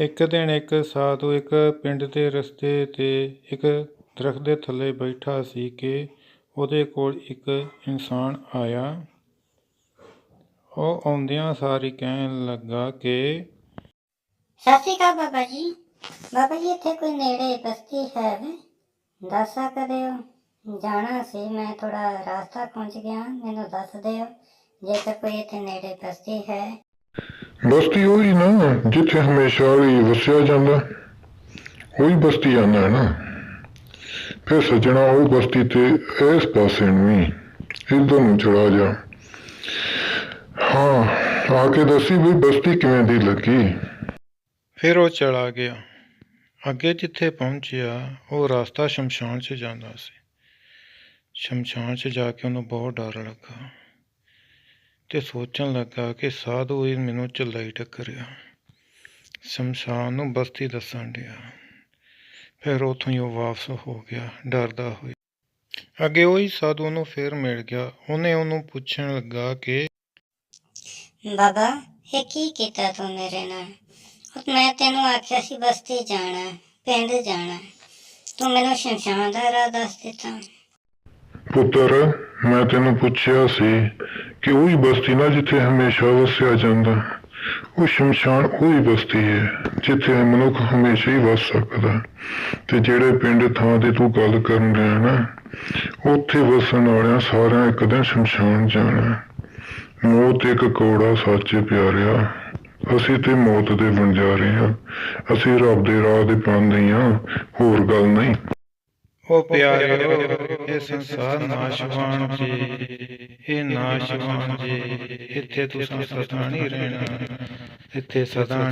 ਇੱਕ ਦਿਨ ਇੱਕ ਸਾਧੂ ਇੱਕ ਪਿੰਡ ਦੇ ਰਸਤੇ 'ਤੇ ਇੱਕ ਦਰੱਖਤ ਦੇ ਥੱਲੇ ਬੈਠਾ ਸੀ ਕਿ ਉਹਦੇ ਕੋਲ ਇੱਕ ਇਨਸਾਨ ਆਇਆ। ਉਹ ਆਉਂਦਿਆਂ ਸਾਰ ਹੀ ਕਹਿਣ ਲੱਗਾ ਕਿ, ਸਤਿ ਸ਼੍ਰੀ ਅਕਾਲ ਬਾਬਾ ਜੀ। ਬਾਬਾ ਜੀ, ਇੱਥੇ ਕੋਈ ਨੇੜੇ ਬਸਤੀ ਹੈ? ਦੱਸ ਸਕਦੇ ਹੋ? ਜਾਣਾ ਸੀ। ਮੈਂ ਥੋੜਾ ਰਾਸਤਾ ਪਹੁੰਚ ਗਿਆ। ਮੈਨੂੰ ਦੱਸ ਦਿਓ, ਜੇਕਰ ਕੋਈ ਇੱਥੇ ਨੇੜੇ ਬਸਤੀ ਹੈ ਬਸਤੀ ਉਹੀ ਨਾ, ਜਿੱਥੇ ਹਮੇਸ਼ਾ ਲਈ ਵਸਿਆ ਜਾਂਦਾ। ਉਹੀ ਬਸਤੀ ਆਨਾ ਹੈ ਨਾ। ਫਿਰ ਸੱਜਣਾ ਉਹ ਬਸਤੀ ਤੇ ਇਸ ਪਾਸੇ ਨੂੰ ਹੀ ਇੱਧਰ ਨੂੰ ਚਲਾ ਜਾ। ਹਾਂ, ਆ ਕੇ ਦੱਸੀ ਵੀ ਬਸਤੀ ਕਿਵੇਂ ਦੀ ਲੱਗੀ। ਫਿਰ ਉਹ ਚਲਾ ਗਿਆ। ਅੱਗੇ ਜਿੱਥੇ ਪਹੁੰਚਿਆ, ਉਹ ਰਸਤਾ ਸ਼ਮਸ਼ਾਨ 'ਚ ਜਾਂਦਾ ਸੀ। ਸ਼ਮਸ਼ਾਨ 'ਚ ਜਾ ਕੇ ਉਹਨੂੰ ਬਹੁਤ ਡਰ ਲੱਗਾ। ਤੇ ਸੋਚਣ ਲੱਗਾ ਕਿ ਸਾਧੂ ਹੀ ਮੈਨੂੰ ਝੱਲਾ ਟੱਕਰਿਆ ਸ਼ਮਸ਼ਾਨ ਨੂੰ ਬਸਤੀ ਦੱਸਣ ਡਿਆ। ਫਿਰ ਉੱਥੋਂ ਹੀ ਉਹ ਵਾਪਸ ਹੋ ਗਿਆ, ਡਰਦਾ ਹੋਇਆ। ਅੱਗੇ ਉਹੀ ਸਾਧੂ ਨੂੰ ਫਿਰ ਮਿਲ ਗਿਆ। ਉਹਨੇ ਉਹਨੂੰ ਪੁੱਛਣ ਲੱਗਾ ਕਿ, ਬਾਬਾ, ਇਹ ਕੀ ਕੀਤਾ ਤੂੰ ਮੇਰੇ ਨਾਲ? ਮੈਂ ਤੈਨੂੰ ਆਖਿਆ ਸੀ ਬਸਤੀ ਜਾਣਾ, ਪਿੰਡ ਜਾਣਾ। ਤੂੰ ਮੈਨੂੰ ਸ਼ਮਸ਼ਾਨ ਦਾ ਰਾਹ ਦੱਸ ਦਿੱਤਾ। ਪੁੱਤਰ, ਮੈਂ ਤੈਨੂੰ ਪੁੱਛਿਆ ਸੀ ਕਿ ਉਹੀ ਬਸਤੀ ਨਾ ਜਿੱਥੇ ਹਮੇਸ਼ਾ ਵਸਿਆ ਜਾਂਦਾ। ਉਹ ਸ਼ਮਸ਼ਾਨ ਉਹੀ ਬਸਤੀ ਹੈ, ਜਿੱਥੇ ਮਨੁੱਖ ਹਮੇਸ਼ਾ ਹੀ ਵਸ ਸਕਦਾ। ਤੇ ਜਿਹੜੇ ਪਿੰਡ ਥਾਂ ਤੇ ਤੂੰ ਗੱਲ ਕਰਨ ਲਿਆ ਨਾ, ਉੱਥੇ ਵਸਣ ਵਾਲਿਆਂ ਸਾਰਿਆਂ ਇੱਕ ਦਿਨ ਸ਼ਮਸ਼ਾਨ ਜਾਣਾ। ਮੌਤ ਇੱਕ ਕੌੜਾ ਸੱਚੇ ਪਿਆਰਿਆ। ਅਸੀਂ ਤੇ ਮੌਤ ਦੇ ਵਣਜਾਰੇ ਹਾਂ। ਅਸੀਂ ਰੱਬ ਦੇ ਰਾਹ ਦੇ ਪਾਉਂਦੇ ਹਾਂ ਹੋਰ ਗੱਲ ਨਹੀਂ। ਉਹ ਪਿਆਰਿਓ ਇਹ ਸੰਸਾਰ ਨਾਸ਼ਵਾਨ ਜੀ। ਇਹ ਨਾਸ਼ਵਾਨ ਜੀ ਇੱਥੇ ਤੁਸੀਂ ਸਦਾ ਨਹੀਂ ਰਹਿਣਾ ਇੱਥੇ ਸਦਾ